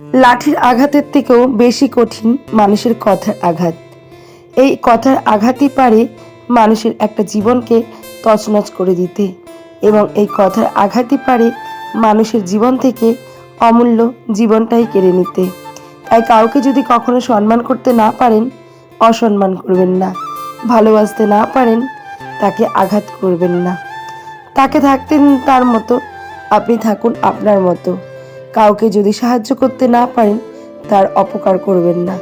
লাঠির আঘাতের থেকেও বেশি কঠিন মানুষের কথার আঘাত। এই কথার আঘাতই পারে মানুষের একটা জীবনকে তছনছ করে দিতে এবং এই কথার আঘাতই পারে মানুষের জীবন থেকে অমূল্য জীবনটাই কেড়ে নিতে। তাই কাউকে যদি কখনো সম্মান করতে না পারেন, অসম্মান করবেন না, ভালোবাসতে না পারেন, তাকে আঘাত করবেন না। তাকে থাকতেন তার মতো, আপনি থাকুন আপনার মতো। কাউকে যদি সাহায্য করতে না পারেন, তার অপকার করবেন না।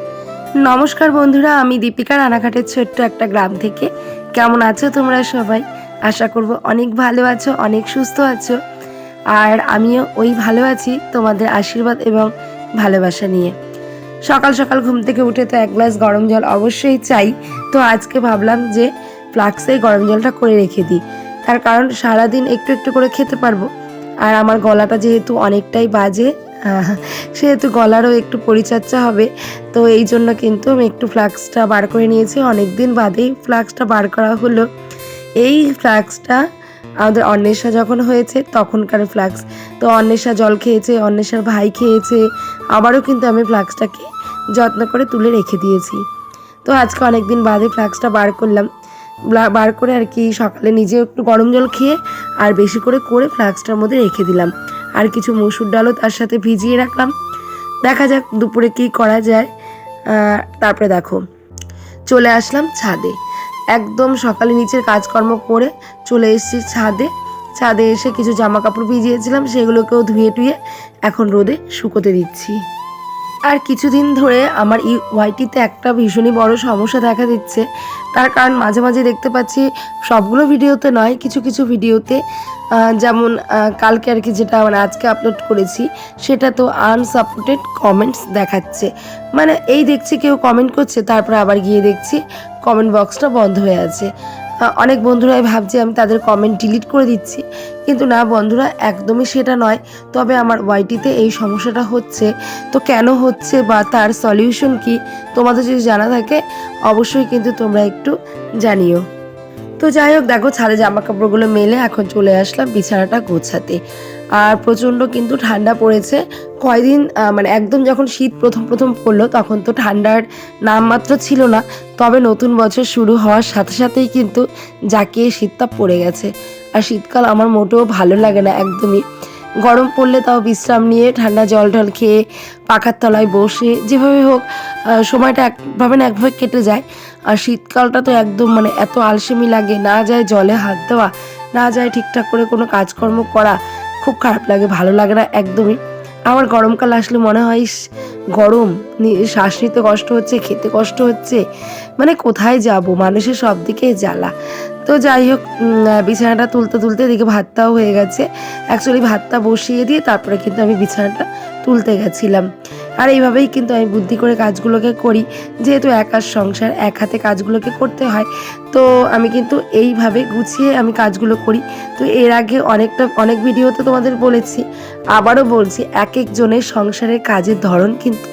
নমস্কার বন্ধুরা, আমি দীপিকা রানাঘাটের ছোট্ট একটা গ্রাম থেকে। কেমন আছো তোমরা সবাই? আশা করব অনেক ভালো আছো, অনেক সুস্থ আছো। আর আমিও ওই ভালো আছি, তোমাদের আশীর্বাদ এবং ভালোবাসা নিয়ে। সকাল সকাল ঘুম থেকে উঠে তো এক গ্লাস গরম জল অবশ্যই চাই। তো আজকে ভাবলাম যে, ফ্লাক্সে গরম জলটা করে রেখে দিই। তার কারণ সারাদিন একটু একটু করে খেতে পারব। আর আমার গলাটা যেহেতু অনেকটাই বাজে সেহেতু গলারও একটু পরিচর্যা হবে, তো এই জন্য কিন্তু আমি একটু ফ্লাক্সটা বার করে নিয়েছি। অনেক দিন বাদেই ফ্লাক্সটা বার করা হলো। এই ফ্লাক্সটা আমাদের অন্বেষা যখন হয়েছে, তখনকার ফ্লাক্স। তো অন্বেষা জল খেয়েছে, অন্বেষার ভাই খেয়েছে, আবারও কিন্তু আমি ফ্লাক্সটাকে যত্ন করে তুলে রেখে দিয়েছি। তো আজকে অনেক দিন বাদে ফ্লাক্সটা বার করলাম। বার করে আর কি সকালে নিজে একটু গরম জল খেয়ে আর বেশি করে করে ফ্লাক্সটার মধ্যে রেখে দিলাম। আর কিছু মসুর ডালও তার সাথে ভিজিয়ে রাখলাম। দেখা যাক দুপুরে কি করা যায়। তারপরে দেখো, চলে আসলাম ছাদে। একদম সকালে নিচের কাজকর্ম করে চলে এসেছি ছাদে। ছাদে এসে কিছু জামা কাপড় ভিজিয়েছিলাম, সেগুলোকেও ধুয়ে টুয়ে এখন রোদে শুকোতে দিচ্ছি। আর কিছুদিন ধরে আমার এই ওয়াইটিতে একটা ভীষণই বড় সমস্যা দেখা দিচ্ছে। তার কারণ মাঝে মাঝে দেখতে পাচ্ছি সবগুলো ভিডিওতে নয়, কিছু কিছু ভিডিওতে যেমন কালকে আর কি যেটা মানে আজকে আপলোড করেছি, সেটা তো আনসাপোর্টেড কমেন্টস দেখাচ্ছে। মানে এই দেখছি কেউ কমেন্ট করছে, তারপরে আবার গিয়ে দেখছি কমেন্ট বক্সটা বন্ধ হয়ে আছে। অনেক বন্ধুরাই ভাবছে আমি তাদের কমেন্ট ডিলিট করে দিচ্ছি। কিন্তু না বন্ধুরা, একদমই সেটা নয়। তবে আমার ওয়াইটিতে এই সমস্যাটা হচ্ছে। তো কেন হচ্ছে বা তার সলিউশন কি, তোমাদের যদি জানা থাকে, অবশ্যই কিন্তু তোমরা একটু জানিও। তো যাই হোক, দেখো ছাদে জামা কাপড়গুলো মেলে এখন চলে আসলাম বিছানাটা গোছাতে। আর প্রচণ্ড কিন্তু ঠান্ডা পড়েছে। কয়দিন মানে একদম যখন শীত প্রথম প্রথম পড়ল, তখন তো ঠান্ডার নামমাত্র ছিল না। তবে নতুন বছর শুরু হওয়ার সাথে সাথেই কিন্তু জাকিয়ে শীতটা পড়ে গেছে। আর শীতকাল আমার মোটেও ভালো লাগে না একদমই। গরম পড়লে তাও বিশ্রাম নিয়ে ঠান্ডা জল টল খেয়ে পাখার তলায় বসে যেভাবে হোক সময়টা একভাবে না একভাবে কেটে যায়। আর শীতকালটা তো একদম মানে এত আলসেমি লাগে, না যায় জলে হাত দেওয়া, না যায় ঠিকঠাক করে কোনো কাজকর্ম করা খুব খারাপ লাগে, ভালো লাগে না একদমই। আমার গরমকাল আসলে মনে হয় গরম শ্বাস নিতে কষ্ট হচ্ছে, খেতে কষ্ট হচ্ছে মানে কোথায় যাব? মানুষের সব দিকে জ্বালা। তো যাই হোক বিছানাটা তুলতে তুলতে এদিকে ভাতটাও হয়ে গেছে। অ্যাকচুয়ালি ভাতটা বসিয়ে দিয়ে তারপরে কিন্তু আমি বিছানাটা তুলতে গেছিলাম। আর এইভাবেই কিন্তু আমি বুদ্ধি করে কাজগুলোকে করি, যেহেতু একার সংসার, এক হাতে কাজগুলোকে করতে হয়। তো আমি কিন্তু এইভাবে গুছিয়ে আমি কাজগুলো করি। তো এর আগে অনেকটা, অনেক ভিডিওতে তোমাদের বলেছি, আবারও বলছি, এক একজনের সংসারের কাজের ধরন কিন্তু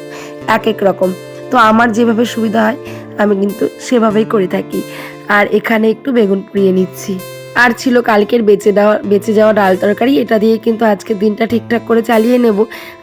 এক এক রকম। তো আমার যেভাবে সুবিধা হয়, আমি কিন্তু সেভাবেই করে থাকি। আর এখানে একটু বেগুন পুড়িয়ে নিচ্ছি। আর ছিল কালকের বেঁচে দেওয়া, বেঁচে যাওয়া ডাল তরকারি। এটা দিয়ে কিন্তু আজকের দিনটা ঠিকঠাক করে চালিয়ে নেব।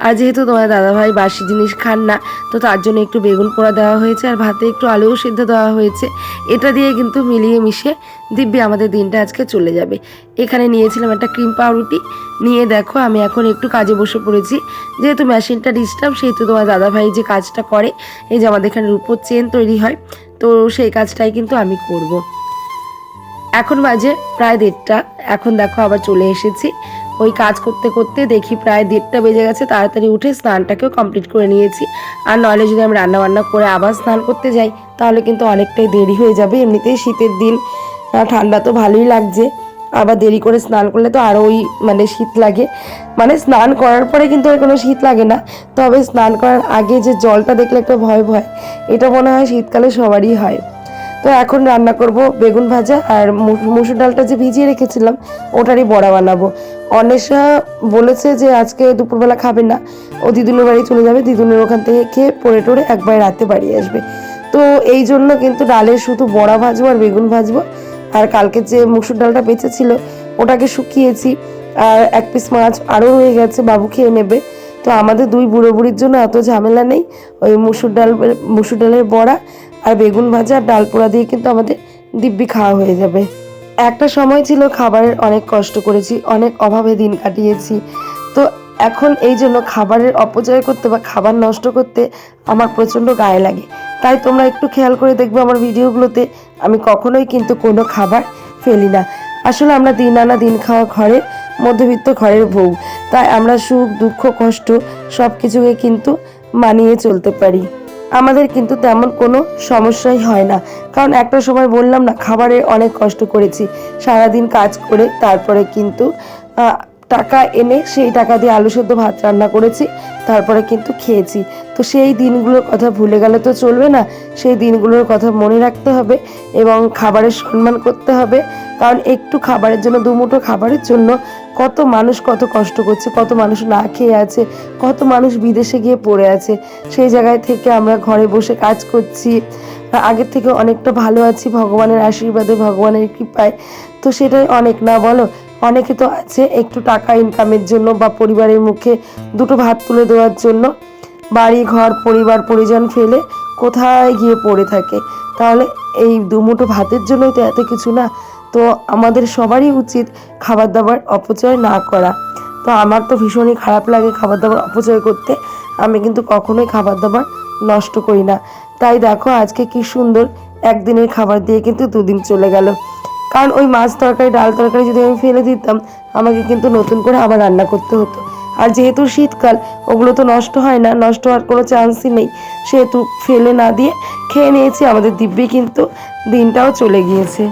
আর যেহেতু তোমার দাদাভাই বাসি জিনিস খান না, তো তার জন্য একটু বেগুন পোড়া দেওয়া হয়েছে আর ভাতে একটু আলুও সিদ্ধ দেওয়া হয়েছে। এটা দিয়ে কিন্তু মিলিয়ে মিশে দিব্যি আমাদের দিনটা আজকে চলে যাবে। এখানে নিয়েছিলাম একটা ক্রিম পাউরুটি। নিয়ে দেখো, আমি এখন একটু কাজে বসে পড়েছি। যেহেতু মেশিনটা ডিস্টার্ব, সেহেতু তোমার দাদাভাই যে কাজটা করে, এই যে আমাদের এখানে রূপোর চেন তৈরি হয়, তো সেই কাজটাই কিন্তু আমি করব। এখন বাজে প্রায় দেড়টা। এখন দেখো আবার চলে এসেছি। ওই কাজ করতে করতে দেখি প্রায় দেড়টা বেজে গেছে, তাড়াতাড়ি উঠে স্নানটাকেও কমপ্লিট করে নিয়েছি। আর নইলে যদি আমি রান্না বান্না করে আবার স্নান করতে যাই, তাহলে কিন্তু অনেকটাই দেরি হয়ে যাবে। এমনিতেই শীতের দিন ঠান্ডা তো ভালোই লাগছে। আবার দেরি করে স্নান করলে তো আরও ওই মানে শীত লাগে। মানে স্নান করার পরে কিন্তু আর কোনো শীত লাগে না। তবে স্নান করার আগে যে জলটা দেখলে একটা ভয় ভয়, এটা মনে হয় শীতকালে সবারই হয়। তো এখন রান্না করব বেগুন ভাজা আর মুসুর ডালটা যে ভিজিয়ে রেখেছিলাম, ওটারই বড়া বানাবো। অনেশা বলেছে যে আজকে দুপুরবেলা খাবে না। ও দিদুনের বাড়ি চলে যাবে, দিদুনের ওখান থেকে খেয়ে পড়ে টরে একবার রাতে বাড়ি আসবে। তো এই জন্য কিন্তু ডালের শুধু বড়া ভাজবো আর বেগুন ভাজবো। আর কালকে যে মুসুর ডালটা বেঁচে ছিল, ওটাকে শুকিয়েছি। আর এক পিস মাছ আরও রয়ে গেছে, বাবু খেয়ে নেবে। তো আমাদের দুই বুড়ো বুড়ির জন্য এত ঝামেলা নেই। ওই মুসুর ডাল মুসুর ডালের বড়া আর বেগুন ভাজা আর ডাল পোড়া দিয়ে কিন্তু আমাদের দিব্যি খাওয়া হয়ে যাবে। একটা সময় ছিল খাবারের অনেক কষ্ট করেছি, অনেক অভাবে দিন কাটিয়েছি। তো এখন এই জন্য খাবারের অপচয় করতে বা খাবার নষ্ট করতে আমার প্রচণ্ড গায়ে লাগে। তাই তোমরা একটু খেয়াল করে দেখবে আমার ভিডিওগুলোতে, আমি কখনোই কিন্তু কোনো খাবার ফেলি না। আসলে আমরা দিন আনা দিন খাওয়া ঘরের মধ্যবিত্ত ঘরের বউ। তাই আমরা সুখ, দুঃখ, কষ্ট সব কিছুকে কিন্তু মানিয়ে চলতে পারি। আমাদের কিন্তু তেমন কোনো সমস্যাই হয় না। কারণ একটা সময় বললাম না, খাবারে অনেক কষ্ট করেছি। সারাদিন কাজ করে তারপরে কিন্তু টাকা এনে সেই টাকা দিয়ে আলু সেদ্ধ ভাত রান্না করেছি, তারপরে কিন্তু খেয়েছি। তো সেই দিনগুলোর কথা ভুলে গেলে তো চলবে না। সেই দিনগুলোর কথা মনে রাখতে হবে এবং খাবারের সম্মান করতে হবে। কারণ একটু খাবারের জন্য, দুমুঠো খাবারের জন্য কত মানুষ কত কষ্ট করছে, কত মানুষ না খেয়ে আছে, কত মানুষ বিদেশে গিয়ে পড়ে আছে। সেই জায়গায় থেকে আমরা ঘরে বসে কাজ করছি। আগের থেকে অনেকটা ভালো আছি, ভগবানের আশীর্বাদে, ভগবানের কৃপায়। তো সেটাই অনেক না বলো? অনেকে তো আছে একটু টাকা ইনকামের জন্য বা পরিবারের মুখে দুটো ভাত তুলে দেওয়ার জন্য। বাড়ি, ঘর, পরিবার, পরিজন ফেলে কোথায় গিয়ে পড়ে থাকে? তাহলে এই দুমুঠো ভাতের জন্যই তো এত কিছু না? তো আমাদের সবারই উচিত খাবার দাবার অপচয় না করা। তো আমার তো ভীষণই খারাপ লাগে খাবার দাবার অপচয় করতে। আমি কিন্তু কখনোই খাবার দাবার নষ্ট করি না। তাই দেখো আজকে কি সুন্দর একদিনের খাবার দিয়ে কিন্তু দুদিন চলে গেল। কারণ ওই মাছ তরকারি, ডাল তরকারি যদি আমি ফেলে দিতাম, আমাকে কিন্তু নতুন করে আবার রান্না করতে হতো। আর যেহেতু শীতকাল, ওগুলো তো নষ্ট হয় না, নষ্ট হওয়ার কোনো চান্সই নেই। সেহেতু ফেলে না দিয়ে খেয়ে নিয়েছি, আমাদের দিব্যি কিন্তু দিনটাও চলে গিয়েছে।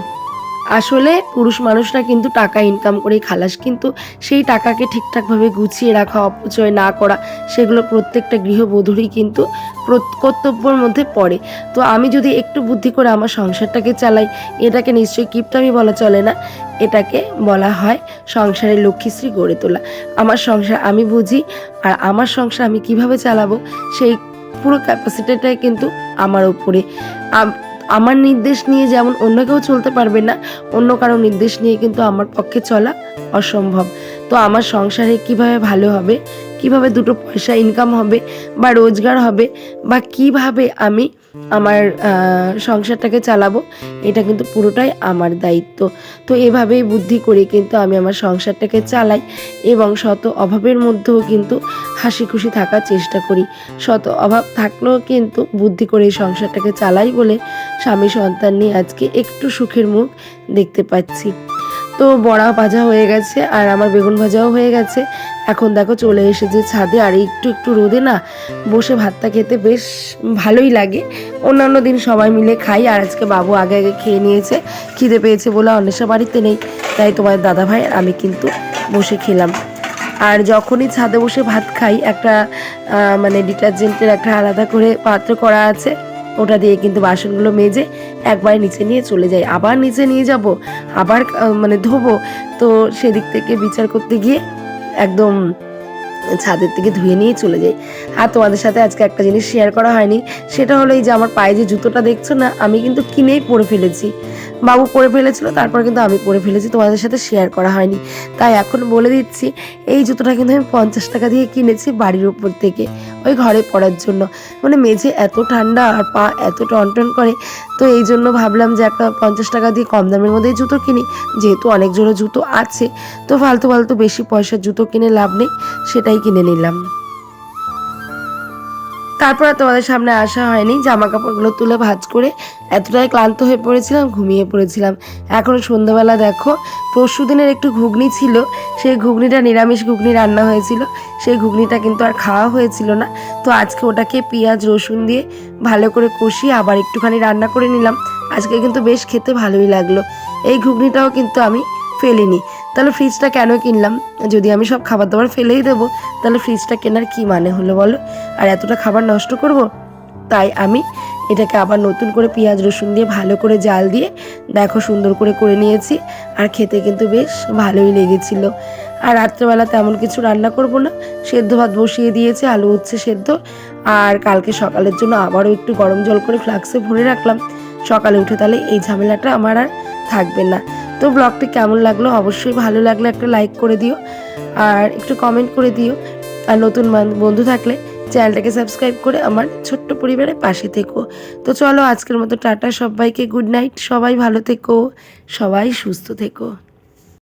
আসলে পুরুষ মানুষরা কিন্তু টাকা ইনকাম করে খালাস, কিন্তু সেই টাকাকে ঠিকঠাকভাবে গুছিয়ে রাখা, অপচয় না করা, সেগুলো প্রত্যেকটা গৃহবধূরই কিন্তু কর্তব্যর মধ্যে পড়ে। তো আমি যদি একটু বুদ্ধি করে আমার সংসারটাকে চালাই, এটাকে নিশ্চয়ই কিপটামি বলা চলে না, এটাকে বলা হয় সংসারের লক্ষ্মীশ্রী গড়ে তোলা। আমার সংসার আমি বুঝি, আর আমার সংসার আমি কীভাবে চালাবো, সেই পুরো ক্যাপাসিটিটাই কিন্তু আমার উপরে। আমার নির্দেশ নিয়ে যেমন অন্য কেউ চলতে পারবে না, অন্য কারও নির্দেশ নিয়ে কিন্তু আমার পক্ষে চলা অসম্ভব। তো আমার সংসারে কীভাবে ভালো হবে, কীভাবে দুটো পয়সা ইনকাম হবে, বা রোজগার হবে, বা কীভাবে আমি আমার সংসারটাকে চালাবো। এটা কিন্তু পুরোটাই আমার দায়িত্ব। তো এভাবেই বুদ্ধি করে কিন্তু আমি আমার সংসারটাকে চালাই এবং শত অভাবের মধ্যেও কিন্তু হাসি খুশি থাকার চেষ্টা করি। শত অভাব থাকলেও কিন্তু বুদ্ধি করে এই সংসারটাকে চালাই বলে স্বামী সন্তান নিয়ে আজকে একটু সুখের মুখ দেখতে পাচ্ছি। তো বড়া ভাজা হয়ে গেছে আর আমার বেগুন ভাজাও হয়ে গেছে। এখন দেখো চলে এসেছে ছাদে আর একটু একটু রোদে না বসে ভাতটা খেতে বেশ ভালোই লাগে। অন্যান্য দিন সবাই মিলে খাই আর আজকে বাবু আগে আগে খেয়ে নিয়েছে, খিদে পেয়েছে বলে অন্বেষা বাড়িতে নেই। তাই তোমার দাদা ভাই আমি কিন্তু বসে খেলাম। আর যখনই ছাদে বসে ভাত খাই, একটা মানে ডিটারজেন্টের একটা আলাদা করে পাত্র করা আছে ওটা দিয়ে কিন্তু বাসনগুলো মেজে একবার নিচে নিয়ে চলে যাই। আবার নিচে নিয়ে যাব, আবার মানে ধোবো। তো সেদিক থেকে বিচার করতে গিয়ে একদম ছাদের থেকে ধুয়ে নিয়ে চলে যাই। আর তোমাদের সাথে আজকে একটা জিনিস শেয়ার করা হয়নি, সেটা হলো এই যে আমার পায়ে যে জুতোটা দেখছ না, আমি কিন্তু কিনেই পরে ফেলেছি। বাবু পরে ফেলেছিল, তারপর কিন্তু আমি পরে ফেলেছি, তোমাদের সাথে শেয়ার করা হয়নি। তাই এখন বলে দিচ্ছি, এই জুতোটা কিন্তু আমি পঞ্চাশ টাকা দিয়ে কিনেছি বাড়ির উপর থেকে, ওই ঘরে পরার জন্য। মানে মেঝে এত ঠান্ডা আর পা এত টনটন করে, তো এই জন্য ভাবলাম যে একটা পঞ্চাশ টাকা দিয়ে কম দামের মধ্যেই জুতো কিনি, যেহেতু অনেক জোড়া জুতো আছে, তো ফালতু ফালতু বেশি পয়সার জুতো কিনে লাভ নেই, সেটাই কিনে নিলাম। তারপর আর তোমাদের সামনে আসা হয়নি। জামা কাপড়গুলো তুলে ভাজ করে এতটাই ক্লান্ত হয়ে পড়েছিলাম, ঘুমিয়ে পড়েছিলাম। এখন সন্ধ্যাবেলা দেখো, পরশু দিনের একটু ঘুগনি ছিল, সেই ঘুগনিটা নিরামিষ ঘুগনি রান্না হয়েছিল। সেই ঘুগনিটা কিন্তু আর খাওয়া হয়েছিল না। তো আজকে ওটাকে পেঁয়াজ, রসুন দিয়ে ভালো করে কষিয়ে আবার একটুখানি রান্না করে নিলাম। আজকে কিন্তু বেশ খেতে ভালোই লাগল। এই ঘুগনিটাও কিন্তু আমি ফেলিনি। তাহলে ফ্রিজটা কেন কিনলাম? যদি আমি সব খাবার দাবার ফেলেই দেবো, তাহলে ফ্রিজটা কেনার কি মানে হলো বলো? আর এতটা খাবার নষ্ট করব? তাই আমি এটাকে আবার নতুন করে পেঁয়াজ রসুন দিয়ে ভালো করে জাল দিয়ে, দেখো সুন্দর করে করে নিয়েছি, আর খেতে কিন্তু বেশ ভালোই লেগেছিল। আর রাত্রেবেলা তেমন কিছু রান্না করব না, সেদ্ধ ভাত বসিয়ে দিয়েছি, আলু হচ্ছে সেদ্ধ, আর কালকে সকালের জন্য আবারও একটু গরম জল করে ফ্লাক্সে ভরে রাখলাম। সকালে উঠে তাহলে এই ঝামেলাটা আমার আর থাকবে না। তো ব্লগটি কেমন লাগল? অবশ্যই ভালো লাগলে একটা লাইক করে দিও আর একটু কমেন্ট করে দিও। আর নতুন বন্ধু থাকলে চ্যানেলটাকে সাবস্ক্রাইব করে আমার ছোট্ট পরিবারের পাশে থেকো। তো চলো আজকের মতো টাটা সবাইকে গুড নাইট সবাই ভালো থেকো, সবাই সুস্থ থেকো।